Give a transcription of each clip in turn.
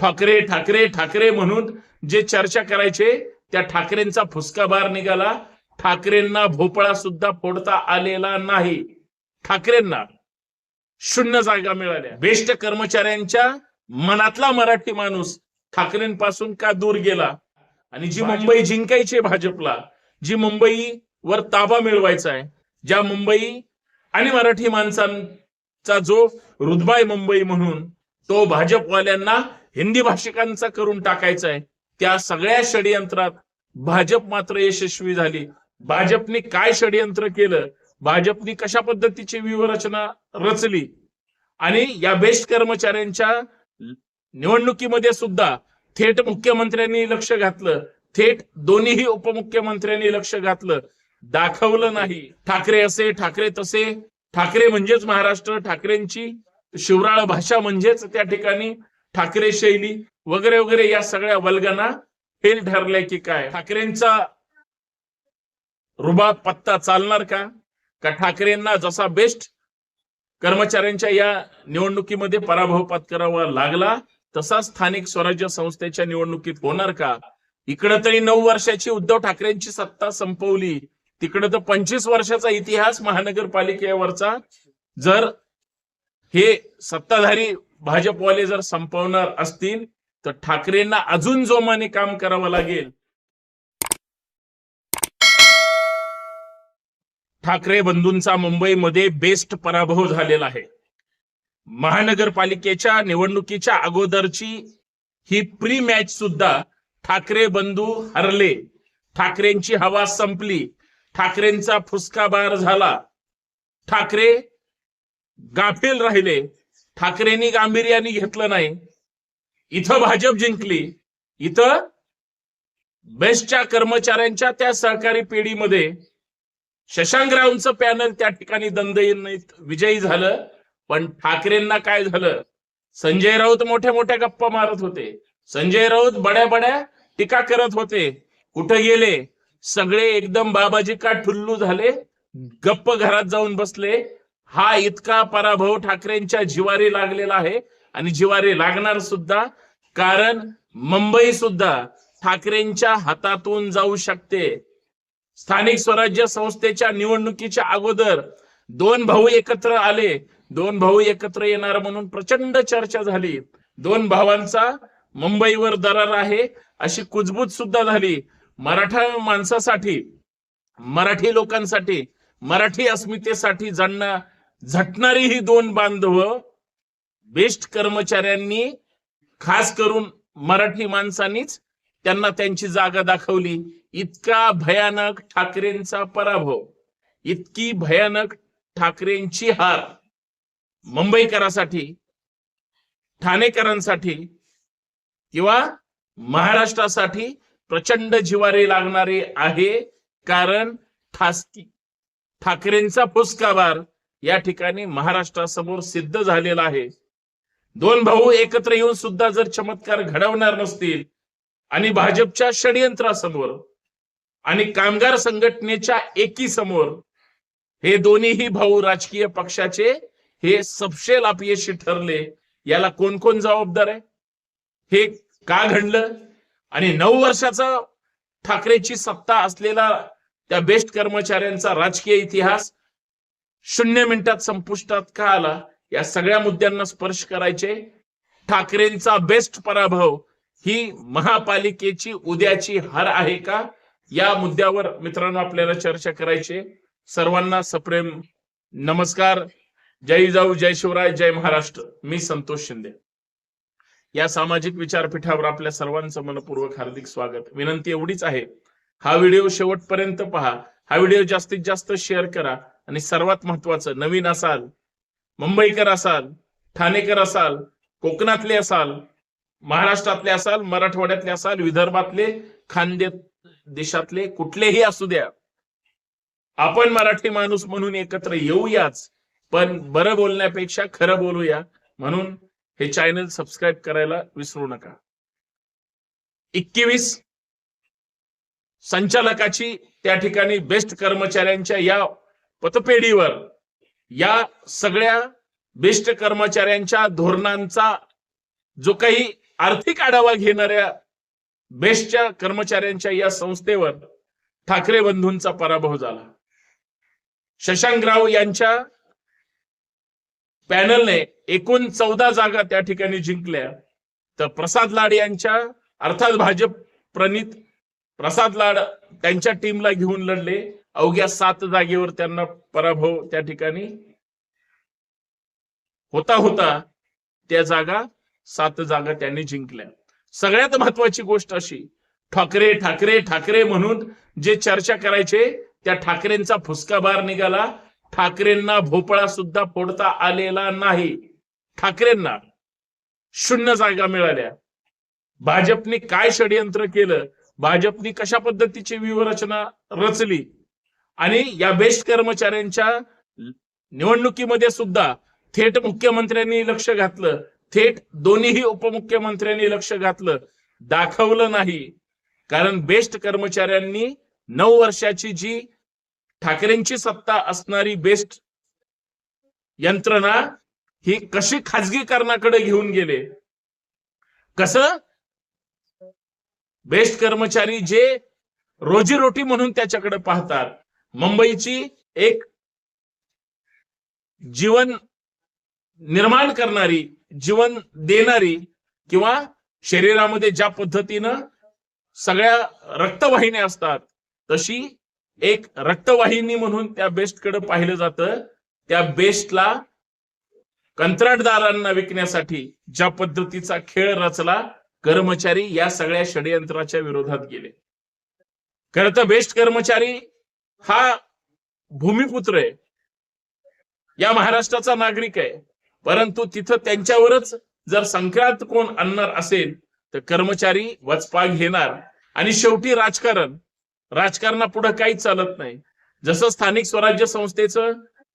ठाकरे ठाकरे ठाकरे म्हणून जे चर्चा करायचे त्या ठाकरेंचा फुसका बार निघाला. ठाकरेंना भोपळा सुद्धा फोडता आलेला नाही. ठाकरेंना शून्य जागा मिळाल्या. बेस्ट कर्मचाऱ्यांच्या मनातला मराठी माणूस ठाकरेंपासून का दूर गेला? आणि जी मुंबई जिंकायची भाजपला जी मुंबईवर ताबा मिळवायचा आहे ज्या मुंबई आणि मराठी माणसांचा जो रुदबाय मुंबई म्हणून तो भाजपवाल्यांना हिंदी भाषिकांचा करून टाकायचा आहे त्या सगळ्या षडयंत्रात भाजप मात्र यशस्वी झाली. भाजपने काय षडयंत्र केलं? भाजपने कशा पद्धतीची व्यूहरचना रचली? आणि या बेस्ट कर्मचाऱ्यांच्या निवडणुकीमध्ये सुद्धा थेट मुख्यमंत्र्यांनी लक्ष घातलं. थेट दोन्हीही उपमुख्यमंत्र्यांनी लक्ष घातलं. दाखवलं नाही. ठाकरे असे ठाकरे तसे. ठाकरे म्हणजेच महाराष्ट्र ठाकरेंची शिवराळ भाषा म्हणजेच त्या ठिकाणी ठाकरे शैली वगैरे वगैरे या सगळ्या वल्गना फेल ठरल्या की काय? ठाकरेंचा रुबाब पत्ता चालणार का? का ठाकरेंना जसा बेस्ट कर्मचाऱ्यांच्या या निवडणुकीमध्ये पराभव पत्करावा लागला तसा स्थानिक स्वराज्य संस्थेच्या निवडणुकीत होणार का? इकडं तरी नऊ वर्षाची उद्धव ठाकरेंची सत्ता संपवली. तिकडं तर पंचवीस वर्षाचा इतिहास महानगरपालिकेवरचा. जर हे सत्ताधारी भाजपवाले जर संपवणार असतील तर ठाकरेंना अजून जोमाने काम करावं लागेल. ठाकरे बंधूंचा मुंबईमध्ये बेस्ट पराभव झालेला आहे. महानगरपालिकेच्या निवडणुकीच्या अगोदरची ही प्री मॅच सुद्धा ठाकरे बंधू हरले. ठाकरेंची हवा संपली. ठाकरेंचा फुसका बार झाला. ठाकरे गाफील राहिले. ठाकरेंनी गांभीर्याने घेतलं नाही. इथं भाजप जिंकली. इथं बेस्टच्या कर्मचाऱ्यांच्या त्या सहकारी पिढीमध्ये शशांकरावांचं पॅनल त्या ठिकाणी दंदयीत विजयी झालं. पण ठाकरेंना काय झालं? संजय राऊत मोठ्या मोठ्या गप्पा मारत होते. संजय राऊत बड्या बड्या टीका करत होते. कुठे गेले? सगळे एकदम बाबाजी का ठुल्लू झाले? गप्प घरात जाऊन बसले. हा इतका पराभव ठाकरेंच्या जिवारी लागलेला आहे आणि जिवारी लागणार सुद्धा कारण मुंबई सुद्धा ठाकरेंच्या हातातून जाऊ शकते. स्थानिक स्वराज्य संस्थेच्या निवडणुकीच्या अगोदर दोन भाऊ एकत्र आले दोन भाऊ एकत्र येणार म्हणून प्रचंड चर्चा झाली. दोन भावांचा मुंबईवर दरार आहे अशी कुजबूज सुद्धा झाली. मराठा माणसासाठी मराठी लोकांसाठी मराठी अस्मितेसाठी जाणणं झटणारी ही दोन बांधव बेस्ट कर्मचाऱ्यांनी खास करून मराठी माणसांनीच त्यांना त्यांची जागा दाखवली. इतका भयानक ठाकरेंचा पराभव इतकी भयानक ठाकरेंची हार मुंबईकरांसाठी ठाणेकरांसाठी किंवा महाराष्ट्रासाठी प्रचंड जिवारी लागणारी आहे कारण ठासकी ठाकरेंचा फुसकाबार या ठिकाणी महाराष्ट्रासमोर सिद्ध झालेला आहे. दोन भाऊ एकत्र येऊन सुद्धा जर चमत्कार घडवणार नसतील आणि भाजपच्या षडयंत्रासमोर आणि कामगार संघटनेच्या एकी समोर हे दोन्हीही भाऊ राजकीय पक्षाचे हे सपशेल अपयशी ठरले. याला कोण कोण जबाबदार आहे? हे का घडलं? आणि नऊ वर्षाचा ठाकरेची सत्ता असलेला त्या बेस्ट कर्मचाऱ्यांचा राजकीय इतिहास शून्य मिनिटात संपुष्टात का आला? या सगळ्या मुद्द्यांना स्पर्श करायचे. ठाकरेंचा बेस्ट पराभव ही महापालिकेची उद्याची हार आहे का? या मुद्द्यावर मित्रांनो आपल्याला चर्चा करायची सर्वांना सप्रेम नमस्कार. जय जाऊ जय शिवराय जय महाराष्ट्र. मी संतोष शिंदे. या सामाजिक विचारपीठावर आपल्या सर्वांचं मनपूर्वक हार्दिक स्वागत. विनंती एवढीच आहे. हा व्हिडिओ शेवटपर्यंत पहा. हा व्हिडिओ जास्तीत जास्त शेअर करा. आणि सर्वात महत्वाचं नवीन असाल मुंबईकर असाल ठाणेकर असाल कोकणातले असाल महाराष्ट्रातले असाल मराठवाड्यातले असाल विदर्भातले खानदे देशातले कुठलेही असू द्या. आपण मराठी माणूस म्हणून एकत्र येऊयाच पण बरं बोलण्यापेक्षा खरं बोलूया. म्हणून हे चॅनल सबस्क्राईब करायला विसरू नका. एकवीस संचालकाची त्या ठिकाणी बेस्ट कर्मचाऱ्यांच्या या पतपेढीवर या सगळ्या बेस्ट कर्मचाऱ्यांच्या धोरणांचा जो काही आर्थिक आढावा घेणाऱ्या बेस्टच्या कर्मचाऱ्यांच्या या संस्थेवर ठाकरे बंधूंचा पराभव झाला. शशांकराव यांच्या पॅनलने एकूण चौदा जागा त्या ठिकाणी जिंकल्या. तर प्रसाद लाड यांच्या अर्थात भाजप प्रणित प्रसाद लाड त्यांच्या टीमला घेऊन लढले. अवघ्या सात जागेवर त्यांना पराभव त्या ठिकाणी होता होता त्या जागा सात जागा त्यांनी जिंकल्या. सगळ्यात महत्वाची गोष्ट अशी ठाकरे ठाकरे ठाकरे म्हणून जे चर्चा करायचे त्या ठाकरेंचा फुसका बार निघाला. ठाकरेंना भोपळा सुद्धा फोडता आलेला नाही. ठाकरेंना शून्य जागा मिळाल्या. भाजपने काय षडयंत्र केलं? भाजपने कशा पद्धतीची व्यूहरचना रचली? आणि या बेस्ट कर्मचाऱ्यांच्या निवडणुकीमध्ये सुद्धा थेट मुख्यमंत्र्यांनी लक्ष घातलं. थेट दोन्हीही उपमुख्यमंत्र्यांनी लक्ष घातलं. दाखवलं नाही. कारण बेस्ट कर्मचाऱ्यांनी नऊ वर्षाची जी ठाकरेंची सत्ता असणारी बेस्ट यंत्रणा ही कशी खाजगीकरणाकडे घेऊन गेले? कसं? बेस्ट कर्मचारी जे रोजीरोटी म्हणून त्याच्याकडे पाहतात. मुंबईची एक जीवन निर्माण करणारी जीवन देणारी किंवा शरीरामध्ये ज्या पद्धतीनं सगळ्या रक्तवाहिन्या असतात तशी एक रक्तवाहिनी म्हणून त्या बेस्टकडे पाहिलं जातं. त्या बेस्टला कंत्राटदारांना विकण्यासाठी ज्या पद्धतीचा खेळ रचला कर्मचारी या सगळ्या षडयंत्राच्या विरोधात गेले. खर तर बेस्ट कर्मचारी हा भूमिपुत्र आहे. या महाराष्ट्राचा नागरिक आहे. परंतु तिथं त्यांच्यावरच जर संक्रांत कोण आणणार असेल तर कर्मचारी वचपा घेणार. आणि शेवटी राजकारण. राजकारणा पुढे काहीच चालत नाही. जसं स्थानिक स्वराज्य संस्थेचं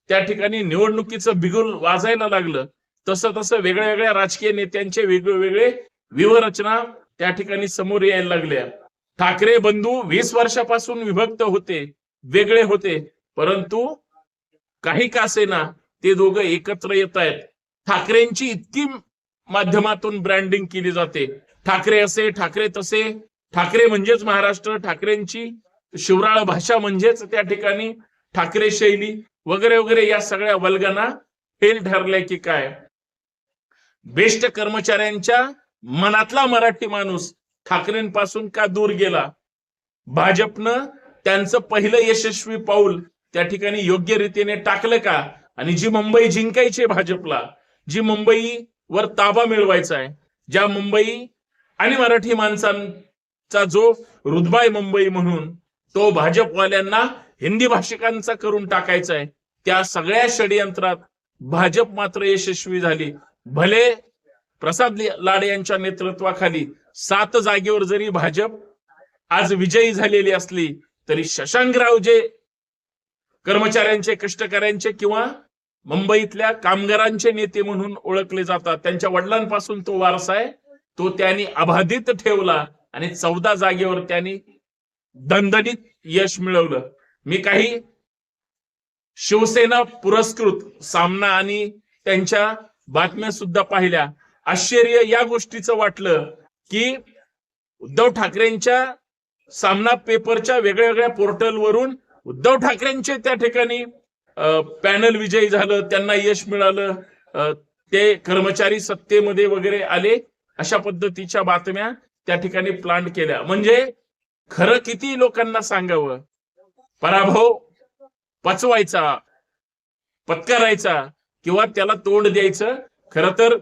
त्या ठिकाणी निवडणुकीचं बिगुल वाजायला लागलं तसं तसं वेगळ्या वेगळ्या राजकीय नेत्यांचे वेगवेगळे व्यूहरचना त्या ठिकाणी समोर यायला लागल्या. ठाकरे बंधू वीस वर्षापासून विभक्त होते. वेगळे होते. परंतु काही कासेना ते दोघं एकत्र येत आहेत. ठाकरेंची इतकी माध्यमातून ब्रँडिंग केली जाते. ठाकरे असे ठाकरे तसे. ठाकरे म्हणजेच महाराष्ट्र ठाकरेंची शिवराळ भाषा म्हणजेच त्या ठिकाणी ठाकरे शैली वगैरे वगैरे या सगळ्या वल्गना फेल ठरल्या की काय? बेस्ट कर्मचाऱ्यांच्या मनातला मराठी माणूस ठाकरेंपासून का दूर गेला? भाजपनं त्यांचं पहिलं यशस्वी पाऊल त्या ठिकाणी योग्य रीतीने टाकलं का? आणि जी मुंबई जिंकायची भाजपला जी मुंबईवर ताबा मिळवायचा आहे ज्या मुंबई आणि मराठी माणसांचा जो रुदबाय मुंबई म्हणून तो भाजपवाल्यांना हिंदी भाषिकांचा करून टाकायचा आहे. त्या सगळ्या षडयंत्रात भाजप मात्र यशस्वी झाली. भले प्रसाद लाड यांच्या नेतृत्वाखाली सात जागेवर जरी भाजप आज विजयी झालेली असली तरी शशांकराव जे कर्मचाऱ्यांचे कष्टकऱ्यांचे किंवा मुंबईतल्या कामगारांचे नेते म्हणून ओळखले जातात. त्यांच्या वडिलांपासून तो वारसा आहे. तो त्यांनी अबाधित ठेवला आणि चौदा जागेवर त्यांनी दणदणीत यश मिळवलं. मी काही शिवसेना पुरस्कृत सामना आणि त्यांच्या बातम्या सुद्धा पाहिल्या. आश्चर्य या गोष्टीचं वाटलं की उद्धव ठाकरेंच्या सामना पेपरच्या वेगळ्या वेगळ्या पोर्टलवरून उद्धव ठाकरेंचे त्या ठिकाणी पॅनल विजयी झालं त्यांना यश मिळालं ते कर्मचारी सत्तेमध्ये वगैरे आले अशा पद्धतीच्या बातम्या त्या ठिकाणी प्लांट केल्या. म्हणजे खरं किती लोकांना सांगावं? पराभव पचवायचा पत्करायचा किंवा त्याला तोंड द्यायचं? खर तर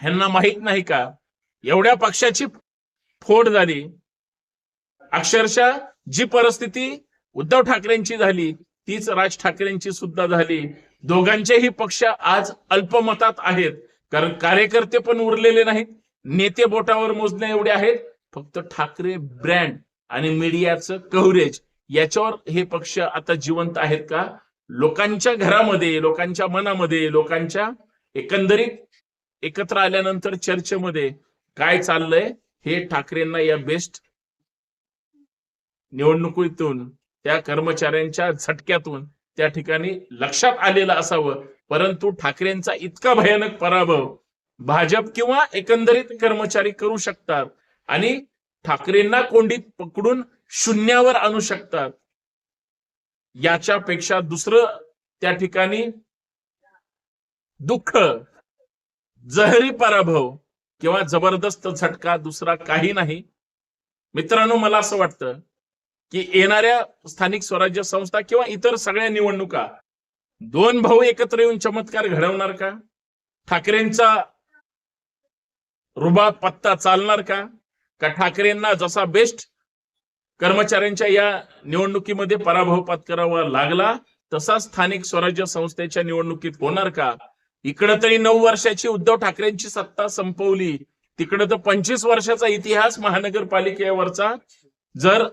ह्यांना माहीत नाही का? एवढ्या पक्षाची फोड झाली. अक्षरशः जी परिस्थिती उद्धव ठाकरेंची झाली तीच राज ठाकरेंची सुद्धा झाली. दोघांचेही पक्ष आज अल्पमतात आहेत. कारण कार्यकर्ते पण उरलेले नाहीत. नेते बोटावर मोजणे एवढे आहेत. फक्त ठाकरे ब्रँड आणि मीडियाचं कव्हरेज याच्यावर हे पक्ष आता जिवंत आहेत का? लोकांच्या घरामध्ये लोकांच्या मनामध्ये लोकांच्या एकंदरीत एकत्र आल्यानंतर चर्चेमध्ये काय चाललंय हे ठाकरेंना या बेस्ट निवडणुकीतून त्या कर्मचाऱ्यांच्या झटक्यातून त्या ठिकाणी लक्षात आलेलं असावं. परंतु ठाकरेंचा इतका भयानक पराभव भाजप किंवा एकंदरीत कर्मचारी करू शकतात आणि ठाकरेंना कोंडीत पकडून शून्यावर आणू शकतात. याच्यापेक्षा दुसरं त्या ठिकाणी दुःख जहरी पराभव किंवा जबरदस्त झटका दुसरा काही नाही. मित्रांनो मला असं वाटतं की येणाऱ्या स्थानिक स्वराज्य संस्था किंवा इतर सगळ्या निवडणुका दोन भाऊ एकत्र येऊन चमत्कार घडवणार का? ठाकरेंचा रुबा पत्ता चालणार का? का ठाकरेंना जसा बेस्ट कर्मचाऱ्यांच्या या निवडणुकीमध्ये पराभव पत्करावा लागला तसा स्थानिक स्वराज्य संस्थेच्या निवडणुकीत होणार का? इकडं तरी नऊ वर्षाची उद्धव ठाकरेंची सत्ता संपवली तिकडं तर पंचवीस वर्षाचा इतिहास महानगरपालिकेवरचा. जर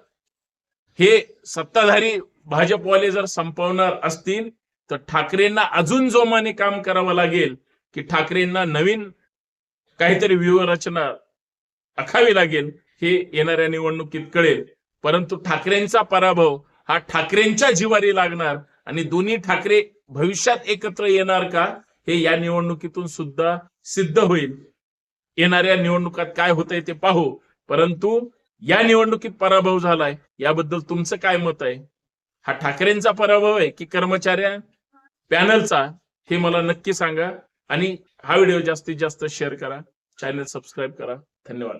हे सत्ताधारी भाजपवाले जर संपवणार असतील तर ठाकरेंना अजून जोमाने काम करावं लागेल की ठाकरेंना नवीन काहीतरी व्यूहरचना आखावी लागेल हे येणाऱ्या निवडणुकीत कळेल. परंतु ठाकरेंचा पराभव हा ठाकरेंच्या जिवारी लागणार आणि दोन्ही ठाकरे भविष्यात एकत्र येणार का हे या निवडणुकीतून सुद्धा सिद्ध होईल. येणाऱ्या निवडणुकात काय होतंय ते पाहू. परंतु या निवडणुकीत पराभव झालाय याबद्दल तुमचं काय मत आहे? हा ठाकरेंचा पराभव आहे की कर्मचाऱ्या पॅनलचा? हे मला नक्की सांगा आणि हा व्हिडिओ जास्तीत जास्त शेअर करा चॅनल सबस्क्राईब करा. धन्यवाद.